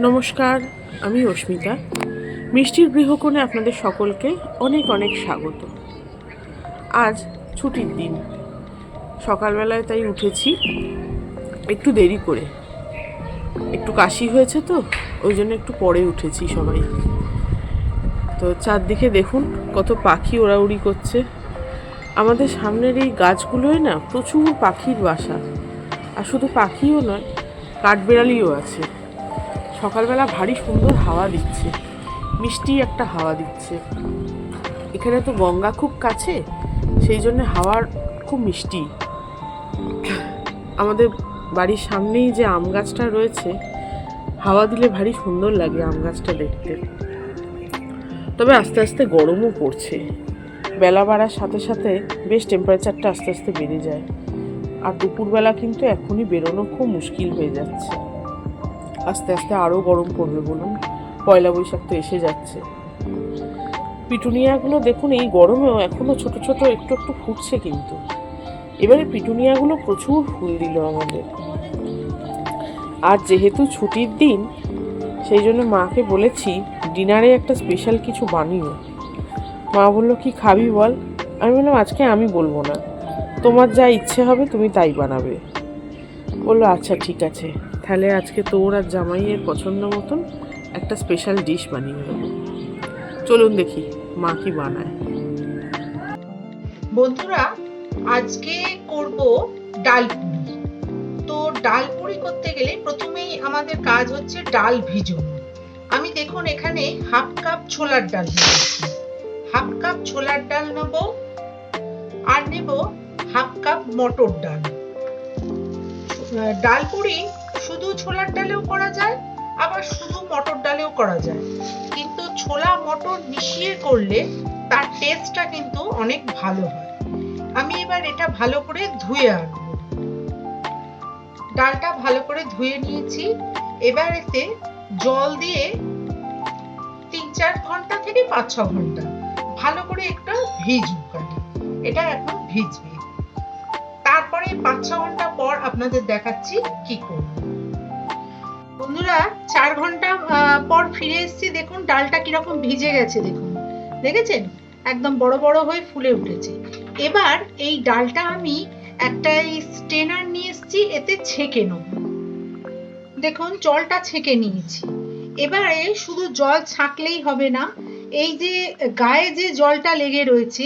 নমস্কার, আমি অস্মিতা। মিষ্টির গৃহকোণে আপনাদের সকলকে অনেক অনেক স্বাগত। আজ ছুটির দিন। সকালবেলায় তাই উঠেছি, একটু দেরি করে। একটু কাশি হয়েছে তো, ওই জন্য একটু পরে উঠেছি সবাই। তো চারদিকে দেখুন, কত পাখি ওড়াউড়ি করছে। আমাদের সামনের এই গাছগুলোয় না প্রচুর পাখির বাসা। আর শুধু পাখিও নয়, কাঠবেড়ালিও আছে। সকালবেলা ভারী সুন্দর হাওয়া দিচ্ছে। মিষ্টি একটা হাওয়া দিচ্ছে। এখানে তো গঙ্গা খুব কাছে, সেই জন্য হাওয়ার খুব মিষ্টি। আমাদের বাড়ির সামনেই যে আম গাছটা রয়েছে, হাওয়া দিলে ভারী সুন্দর লাগে আম গাছটা দেখতে। তবে আস্তে আস্তে গরমও পড়ছে। বেলা বাড়ার সাথে সাথে বেশ টেম্পারেচারটা আস্তে আস্তে বেড়ে যায়। আর দুপুরবেলা কিন্তু এখনই বেরোনো খুব মুশকিল হয়ে যাচ্ছে। আস্তে আস্তে আরও গরম পড়বে বলুন। পয়লা বৈশাখ তো এসে যাচ্ছে। পিটুনিয়াগুলো দেখুন, এই গরমেও এখনও ছোট ছোট একটু একটু ফুটছে কিন্তু। এবারে পিটুনিয়াগুলো প্রচুর ফুল দিল আমাদের। আর যেহেতু ছুটির দিন, সেই জন্য মাকে বলেছি, ডিনারে একটা স্পেশাল কিছু বানিও। মা বলল, কি খাবি বল? আমি বললাম, আজকে আমি বলব না। তোমার যা ইচ্ছে হবে, তুমি তাই বানাবে। বলল আচ্ছা ঠিক আছে। তাহলে আজকে তোর আর জামাইয়ের পছন্দ মতন একটা স্পেশাল ডিশ বানিয়ে দেবো চলুন দেখি মা কি বানায়। বন্ধুরা, আজকে করব ডাল পুরি। তো ডাল পুরি করতে গেলে প্রথমেই আমাদের কাজ হচ্ছে ডাল ভিজানো। আমি দেখুন এখানে হাফ কাপ ছোলার ডাল হাফ কাপ ছোলার ডাল নেব আর নেব হাফ কাপ মটর ডাল। ডাল পুরি ছোলার ডালেও করা যায়, আবার শুধু মটর ডালেও করা যায়। কিন্তু ছোলা মটর মিশিয়ে করলে তার টেস্টটা কিন্তু অনেক ভালো হয়। আমি এবার এটা ভালো করে ধুয়ে আনব। ডালটা ভালো করে ধুয়ে নিয়েছি। এবার এতে জল দিয়ে তিন চার ঘণ্টা থেকে পাঁচ ছ ঘণ্টা ভালো করে একটা আর এটা এখন ভিজবে। তারপরে পাঁচ ছ ঘণ্টা পর আপনাদের দেখাচ্ছি কি করব। বন্ধুরা, চার ঘণ্টা পর ফিরে এসেছি। দেখুন, ডালটা কীরকম ভিজে গেছে, দেখুন। দেখেছেন? একদম বড় বড় হয়ে ফুলে উঠেছে। এবার এই ডালটা আমি একটা এই স্টেনার নিয়ে এসেছি, এতে ছেঁকে নেব। দেখুন, জলটা ছেঁকে নিয়েছি। এবারে শুধু জল ছাঁকলেই হবে না, এই যে গায়ে যে জলটা লেগে রয়েছে,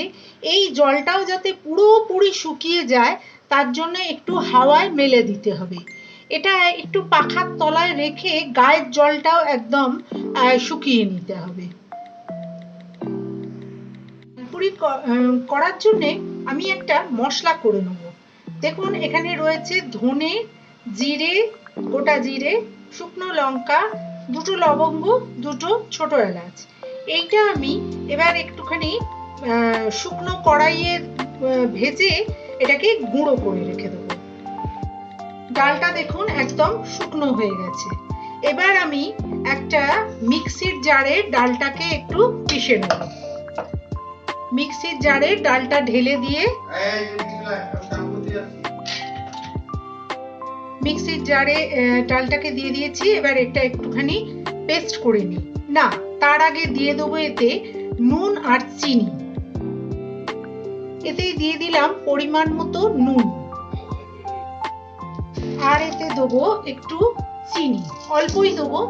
এই জলটাও যাতে পুরোপুরি শুকিয়ে যায়, তার জন্য একটু হাওয়ায় মেলে দিতে হবে। এটা একটু পাখার তলায় রেখে গায়ের জলটাও একদম শুকিয়ে নিতে হবে। পুরি করার জন্য আমি একটা মশলা করে নেব। দেখুন, এখানে রয়েছে ধনে, জিরে, গোটা জিরে, শুকনো লঙ্কা, দুটো লবঙ্গ, দুটো ছোট এলাচ। এইটা আমি এবার একটুখানি শুকনো কড়াইয়ে ভেজে এটাকে গুঁড়ো করে রেখে দেবো। ডালটা দেখুন একদম শুকনো হয়ে গেছে। এবার আমি একটা মিক্সির জারে ডালটাকে একটু পিষে নেব। মিক্সির জারে ডালটা ঢেলে দিয়ে মিক্সির জারে ডালটাকে দিয়ে দিয়েছি। এবার এটা একটুখানি পেস্ট করে নিই। না, তার আগে দিয়ে দেবো এতে নুন আর চিনি। এতেই দিয়ে দিলাম পরিমাণ মতো নুন। আর এতে দেবো একটু চিনি, অল্পই দেবো,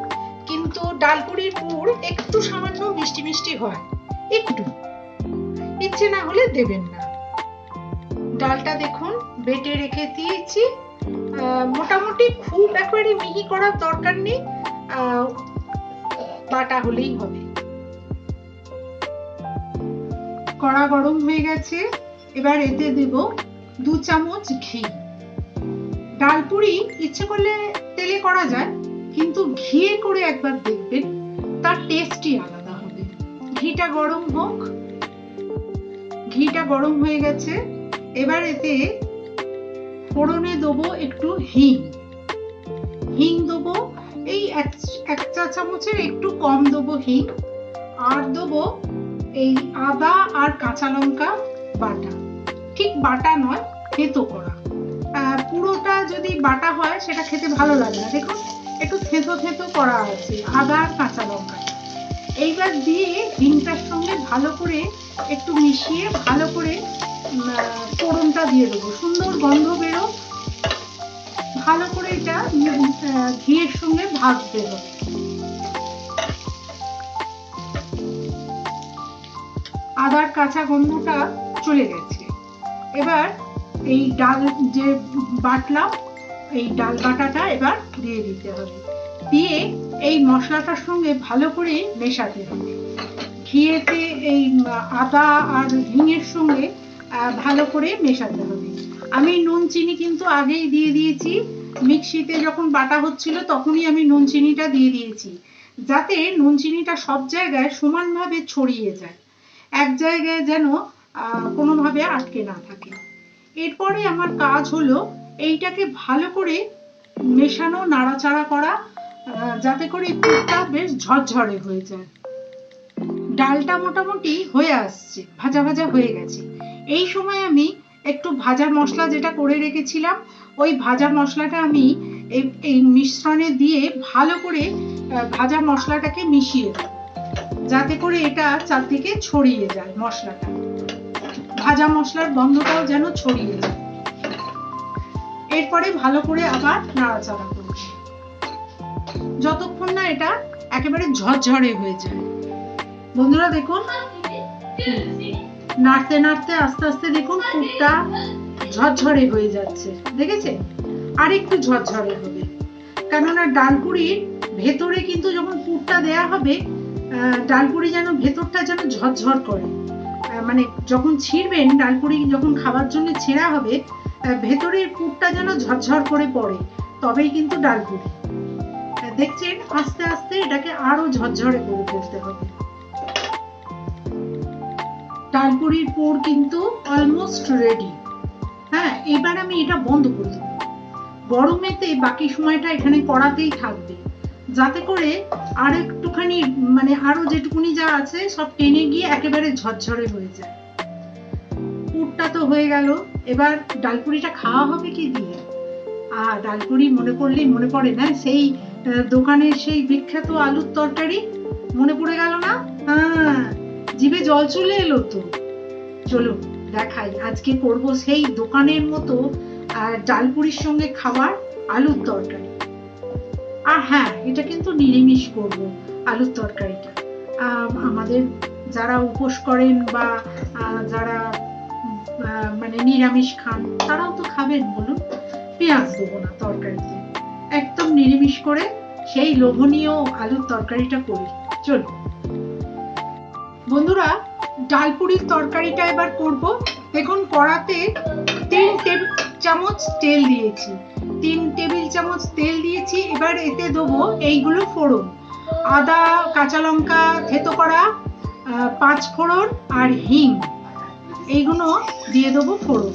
কিন্তু ডালপুরির পুর একটু সামান্য মিষ্টি মিষ্টি হয়, একটু। ইচ্ছে না হলে দেবেন না। ডালটা দেখুন, বেটে রেখে দিয়েছি। মোটামুটি খুব একেবারে মিহি করার দরকার নেই। বাটা হলেই হবে। কড়া গরম হয়ে গেছে। এবার এতে দেব দু চামচ ঘি। ডালপুরি ইচ্ছে করলে তেলে করা যায়, কিন্তু ঘিয়ে করে একবার দেখবেন, তার টেস্টই আলাদা হবে। ঘিটা গরম হোক, ঘিটা গরম হয়ে গেছে, এবার এতে ফোড়নে দেবো একটু হিং। হিং দেবো, এই এক চা চামচের একটু কম দেবো হিং, আর দেবো এই আদা আর কাঁচা লঙ্কা বাটা। ঠিক বাটা নয় থেতো করা। পুরোটা যদি বাটা হয়, সেটা খেতে ভালো লাগে না। দেখুন, একটু থেঁতো থেঁতো করা আছে আদা আর কাঁচা লঙ্কা। এইবার দিয়ে হিংটার সঙ্গে ভালো করে একটু মিশিয়ে ভালো করে ফোড়নটা দিয়ে দেবো। সুন্দর গন্ধ বেরো। ভালো করে এটা ঘিয়ের সঙ্গে ভাজতে হবে। আদার কাঁচা গন্ধটা চলে গেছে। এবার এই ডাল যে বাটলাম, এই ডাল বাটাটা এবার দিয়ে দিতে হবে। দিয়ে এই মশলাটার সঙ্গে ভালো করে মেশাতে হবে। ঘিয়েতে এই আদা আর হিঙের সঙ্গে ভালো করে মেশাতে হবে। আমি নুন, চিনি কিন্তু আগেই দিয়ে দিয়েছি। মিক্সিতে যখন বাটা হচ্ছিল তখনই আমি নুন, চিনিটা দিয়ে দিয়েছি। যাতে নুন, চিনিটা সব জায়গায় সমানভাবে ছড়িয়ে যায়। এক জায়গায় যেন কোনোভাবে আটকে না থাকে। এরপরে আমার কাজ হলো এইটাকে ভালো করে মেশানো, নাড়াচাড়া করা যাতে করে পুরটা বেশ ঝরঝরে হয়ে যায়। ডালটা মোটামুটি হয়ে আসছে, ভাজা ভাজা হয়ে গেছে। এই সময় আমি একটু ভাজা মশলা যেটা করে রেখেছিলাম, ওই ভাজা মশলাটা আমি এই মিশ্রণে দিয়ে ভালো করে ভাজা মশলাটাকে মিশিয়ে দেব। যাতে করে এটা চারদিকে ছড়িয়ে যায় মশলাটা। ভাজা মশলার গন্ধটাও যেন ছড়িয়ে যায়। এরপরে ভালো করে আবার নাড়াচাড়া করব। যতক্ষণ না এটা একেবারে ঝরঝরে হয়ে যায়। বন্ধুরা দেখুন, নাড়তে নাড়তে আস্তে আস্তে দেখুন পুরটা ঝরঝরে হয়ে যাচ্ছে। দেখেছে আর একটু ঝরঝরে হবে। কেননা ডালপুরির ভেতরে কিন্তু যখন পুরটা দেয়া হবে ডালপুরি যেন ভেতরটা যেন ঝরঝর করে। মানে যখন ছিঁড়বেন, ডালপুরি যখন খাবার জন্য ছেঁড়া হবে ভেতরের পুরটা যেন ঝরঝর করে পড়ে, তবেই কিন্তু ডালপুরি। দেখছেন, আস্তে আস্তে এটাকে আরও ঝরঝরে করে ফেলতে হবে। ডালপুরির পুর কিন্তু অলমোস্ট রেডি হ্যাঁ এবার আমি এটা বন্ধ করে দেবো। গরমেতে বাকি সময়টা এখানে কড়াতেই থাকবে। যাতে করে আর একটুখানি মানে আরও যেটুকুনি যা আছে সব টেনে গিয়ে একেবারে ঝরঝরে হয়ে যায়। পুরটা তো হয়ে গেল। এবার ডালপুরিটা খাওয়া হবে কি দিয়ে? আর ডালপুরি মনে পড়লেই মনে পড়ে না? সেই দোকানের সেই বিখ্যাত আলুর তরকারি মনে পড়ে গেল না? হ্যাঁ জিভে জল চলে এলো তো। চলো দেখাই, আজকে করব সেই দোকানের মতো আর ডালপুরির সঙ্গে খাবার আলুর তরকারি। আর হ্যাঁ এটা কিন্তু নিরামিষ করব, আলুর তরকারিটা। আমাদের যারা উপোস করেন বা যারা মানে নিরামিষ খান, তারাও তো খাবেন বলুন, পেঁয়াজ দেবো না তরকারিতে একদম নিরামিষ করে সেই লোভনীয় আলুর তরকারিটা করি। চলুন। বন্ধুরা, ডালপুরির তরকারিটা এবার করব। দেখুন, কড়াতে তিন টেবিল, চামচ তেল দিয়েছি। চামচ তেল দিয়েছি, এবার এতে দেবো এইগুলো ফোড়ন। আদা, কাঁচা লঙ্কা, থেতো করা পাঁচ ফোড়ন আর হিং। এইগুলো দিয়ে দেবো ফোড়ন।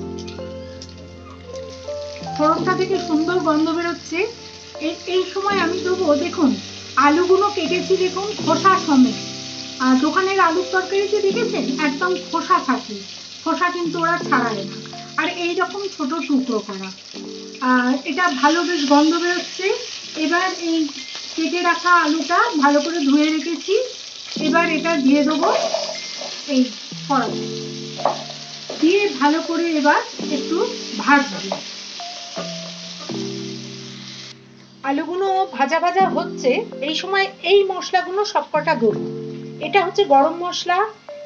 ফোড়নটা থেকে সুন্দর গন্ধ বেরোচ্ছে। এই সময় আমি দেবো, দেখুন, আলুগুলো কেটেছি, দেখুন, খোসা সমেত। আর দোকানের আলুর তরকারিতে দেখেছেন? একদম খোসা থাকে। খোসা কিন্তু ওরা ছাড়ায় না। আর এই রকম ছোট টুকরো করা। আর এটা ভালো বেশ গন্ধ বেরোচ্ছে। এবার এই কেটে রাখা আলুটা ভালো করে ধুয়ে রেখেছি। এবার এটা দিয়ে দেবো এই কড়াতে দিয়ে ভালো করে এবার একটু ভাজবো। আলুগুলো ভাজা ভাজা হচ্ছে, এই সময় এই মশলাগুলো সবকটা দেবো এটা হচ্ছে গরম মশলা,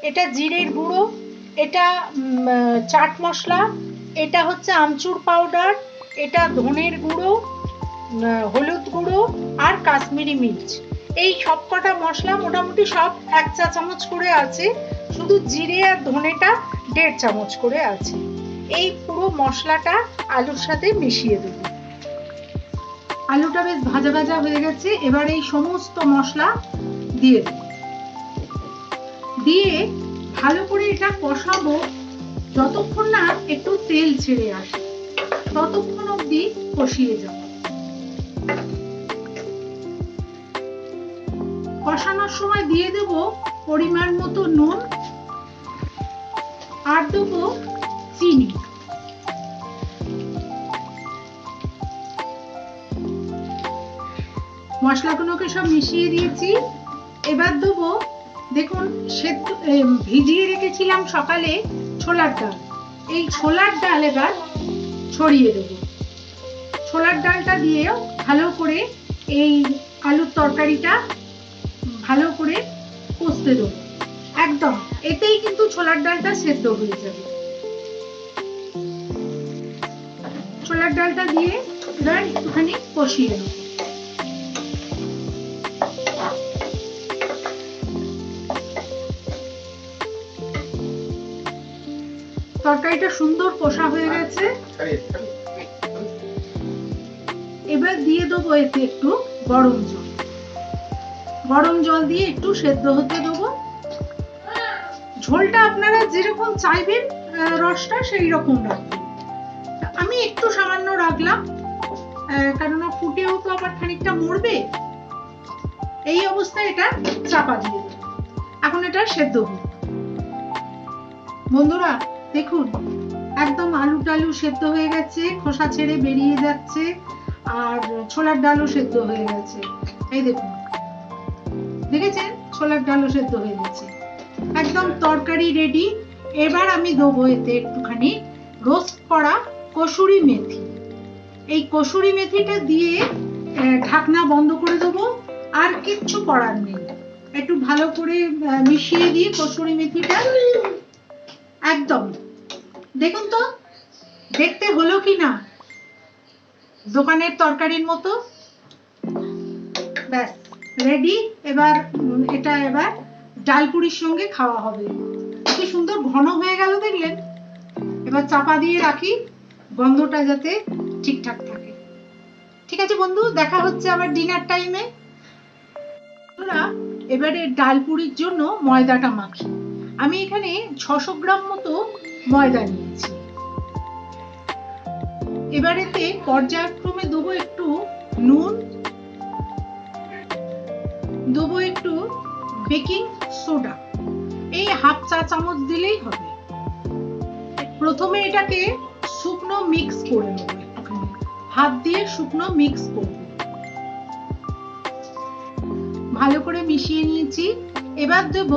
এটা জিরের গুঁড়ো, এটা চাট মশলা, এটা হচ্ছে আমচুর পাউডার এটা ধনের গুঁড়ো হলুদ গুঁড়ো আর কাশ্মীরি মির্চ। এই সবকটা মশলা মোটামুটি সব এক চা চামচ করে আছে। শুধু জিরে আর ধনেটা দেড় চামচ করে আছে। এই পুরো মশলাটা আলুর সাথে মিশিয়ে দেবো। আলুটা বেশ ভাজা ভাজা হয়ে গেছে। এবার এই সমস্ত মশলা দিয়ে দিয়ে ভালো করে এটা কষাবো। যতক্ষণ না একটু তেল ছেড়ে আসে। ততক্ষণ অবধি কষিয়ে যাব কষানোর সময় দিয়ে দেব পরিমাণ মতো নুন আর দেবো চিনি। মশলাগুলোকে সব মিশিয়ে দিয়েছি। এবার দেবো, দেখুন, সেদ্ধ ভিজিয়ে রেখেছিলাম সকালে ছোলার ডাল। এই ছোলার ডাল এবার ছড়িয়ে দেবো। ছোলার ডালটা দিয়েও ভালো করে এই আলুর তরকারিটা ভালো করে কষতে দেবো। একদম, এতেই কিন্তু ছোলার ডালটা সেদ্ধ হয়ে যাবে। ছোলার ডালটা দিয়ে এবার একটুখানি কষিয়ে নেব। তরকারিটা সুন্দর কষা হয়ে গেছে। এবার দিয়ে দেবো এতে একটু গরম জল। গরম জল দিয়ে একটু সেদ্ধ হতে দেবো। ঝোলটা আপনারা যেরকম চাইবেন রসটা সেই রকম রাখবেন। আমি একটু সামান্য রাখলাম কেননা ফুটেও তো আবার খানিকটা মরবে। এই অবস্থায় এটা চাপা দিয়ে দেবো। এখন এটা সেদ্ধ হোক বন্ধুরা দেখুন, একদম আলু টালু সেদ্ধ হয়ে গেছে, খোসা ছেড়ে বেরিয়ে যাচ্ছে, আর ছোলার ডালও সেদ্ধ হয়ে গেছে। এই দেখুন, দেখেছেন? ছোলার ডালও সেদ্ধ হয়ে গেছে। একদম তরকারি রেডি এবার আমি দেবো এতে একটুখানি রোস্ট করা কসুরি মেথি। এই কসুরি মেথিটা দিয়ে ঢাকনা বন্ধ করে দেবো, আর কিচ্ছু করার নেই। একটু ভালো করে মিশিয়ে দিয়ে কসুরি মেথিটা একদম। দেখুন তো, দেখতে হলো কি না? দোকানের তরকারির মতো। ব্যাস রেডি এবার এটা এবার ডালপুরির সঙ্গে খাওয়া হবে। কি সুন্দর ঘন হয়ে গেল দেখলেন। এবার চাপা দিয়ে রাখি, গন্ধটা যাতে ঠিকঠাক থাকে। ঠিক আছে বন্ধু, দেখা হচ্ছে আবার ডিনার টাইমে এবারে ডালপুরির জন্য ময়দাটা মাখি। আমি এখানে ছশো গ্রাম মতো ময়দা নিয়েছি। এবারেতে পর্যায়ক্রমে দেবো একটু নুন, দেবো একটু বেকিং সোডা। এই হাফ চা চামচ দিলেই হবে। প্রথমে এটাকে শুকনো মিক্স করে নেব হাত দিয়ে শুকনো মিক্স করব। ভালো করে মিশিয়ে নিয়েছি। এবার দেব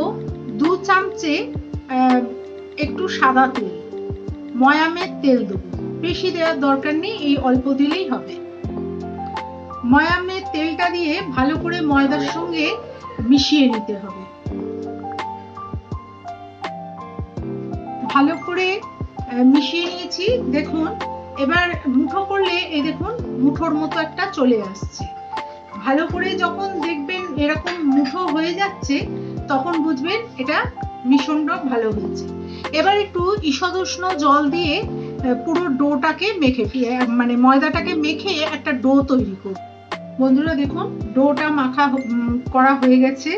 দু চামচে একটু সাদা তেল, ময়ামের তেল দেবো। বেশি দেওয়ার দরকার নেই, এই অল্প দিলেই হবে। ময়ামের তেলটা দিয়ে ভালো করে ময়দার সঙ্গে মিশিয়ে নিতে হবে। ভালো করে মিশিয়ে নিয়েছি, দেখুন। এবার মুঠো করলে, এই দেখুন, মুঠোর মতো একটা চলে আসছে। ভালো করে যখন দেখবেন এরকম মুঠো হয়ে যাচ্ছে তখন বুঝবেন এটা মিশ্রণটা ভালো হয়েছে। এবার একটু ঈষদুষ্ণ জল দিয়ে পুরো ডোটাকে মেখে মানে ময়দাটাকে মেখে একটা ডো তৈরি করব। বন্ধুরা দেখুন, ডোটা মাখা করা হয়ে গেছে।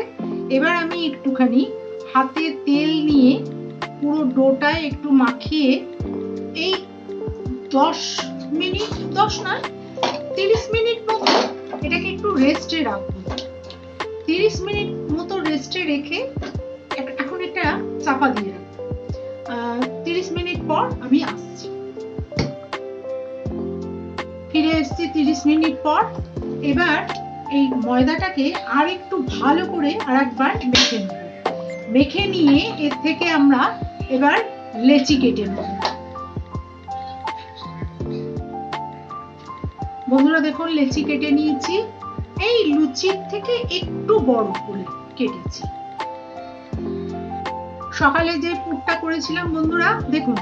এবার আমি একটুখানি হাতে তেল নিয়ে পুরো ডোটায় একটু মাখিয়ে, এই দশ মিনিট, দশ না, তিরিশ মিনিট মতো এটাকে একটু রেস্টে রাখব। তিরিশ মিনিট রেস্টে রেখে এখন এটা চাপা দিয়ে রাখব। তিরিশ মিনিট পর আমি আসছি। ফিরে এসেছি তিরিশ মিনিট পর। এবার এই ময়দাটাকে আর একটু ভালো করে আর একবার মেখে নেব। মেখে নিয়ে এর থেকে আমরা এবার লেচি কেটে নেব। বন্ধুরা দেখুন, লেচি কেটে নিয়েছি। এই লুচির থেকে একটু বড় করে। কেটেছি। সকালে যে পুরটা করেছিলাম বন্ধুরা, দেখুন,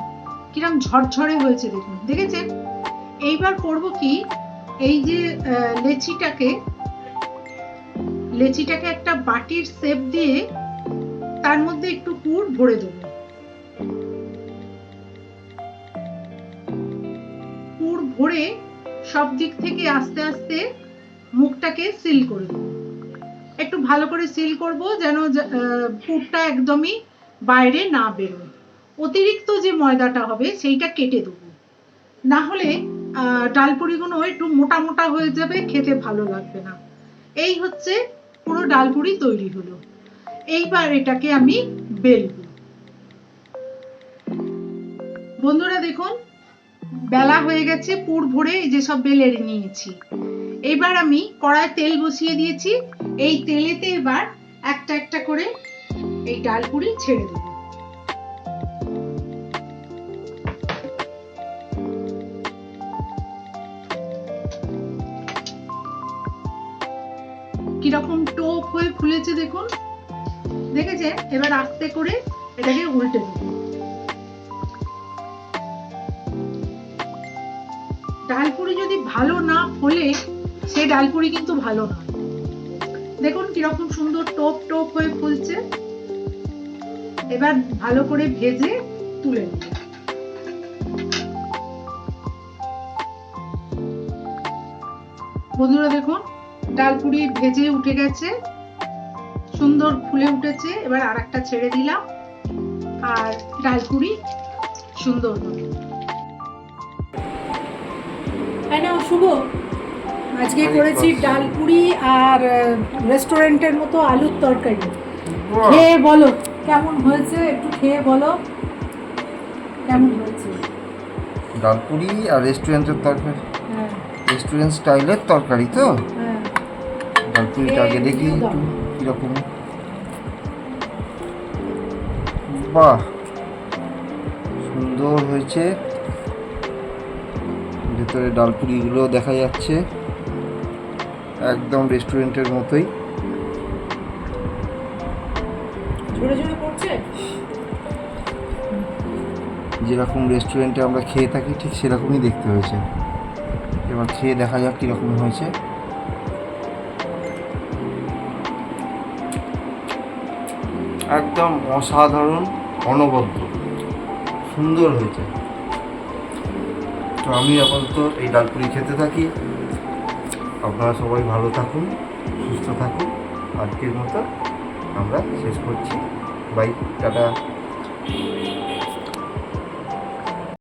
কিরম ঝরঝরে হয়েছে, দেখুন, দেখেছেন? এইবার করব কি, এই যে লেচিটাকে লেচিটাকে একটা বাটির শেপ দিয়ে তার মধ্যে একটু পুর ভরে দেবো। পুর ভরে সব দিক থেকে আস্তে আস্তে মুখটাকে সিল করে দেবো। একটু ভালো করে সিল করব যেন পুরটা একদমই বাইরে না বেরোয়। অতিরিক্ত যে ময়দাটা হবে সেইটা কেটে দেবো। না হলে আহ, ডালপুরিগুলো একটু মোটা মোটা হয়ে যাবে খেতে ভালো লাগবে না। এই হচ্ছে পুরো ডালপুরি তৈরি হলো। এইবার এটাকে আমি বেলবো। বন্ধুরা দেখুন বেলা হয়ে গেছে পুর ভরে এই যে সব বেলে নিয়েছি। এবার আমি কড়ায় তেল বসিয়ে দিয়েছি। এই তেলেতে এবার একটা একটা করে এই ডাল ডালপুরি ছেড়ে দেবো। কীরকম টোপ হয়ে ফুলেছে দেখুন। দেখেছে এবার আস্তে করে এটাকে উল্টে দেবো। ডালপুরি যদি ভালো না ফোলে সে ডালপুরি কিন্তু ভালো না। দেখুন কীরকম সুন্দর টোপ টোপ হয়ে ফুলছে। এবার ভালো করে ভেজে তুলে নেব বন্ধুরা দেখুন, ডালপুরি ভেজে উঠে গেছে। সুন্দর ফুলে উঠেছে। এবার আর একটা ছেড়ে দিলাম। আর ডালপুরি সুন্দর। হবে না শুভ। আজকে করেছি ডালপুরি আর রেস্টুরেন্টের মতো আলুর তরকারি। খেয়ে বলো কেমন হয়েছে? একটু খেয়ে বলো কেমন হয়েছে? ডালপুরি আর রেস্টুরেন্টের তরকারি। হ্যাঁ। রেস্টুরেন্ট স্টাইলের তরকারি তো? হ্যাঁ। ডালপুরিটা আগে দেখি একটু কীরকম। বাহ। সুন্দর হয়েছে। ভেতরে ডালপুরিগুলো দেখা যাচ্ছে। একদম রেস্টুরেন্টের মতোই। যেরকম রেস্টুরেন্টে আমরা খেয়ে থাকি ঠিক সেরকমই দেখতে হয়েছে। এবার খেয়ে দেখা যাক কীরকম হয়েছে। একদম অসাধারণ অনবদ্য। সুন্দর হয়েছে। তো আমি আপাতত এই ডালপুরি খেতে থাকি। আপনারা সবাই ভালো থাকুন সুস্থ থাকুন। আজকের মতো আমরা শেষ করছি। Bye tata.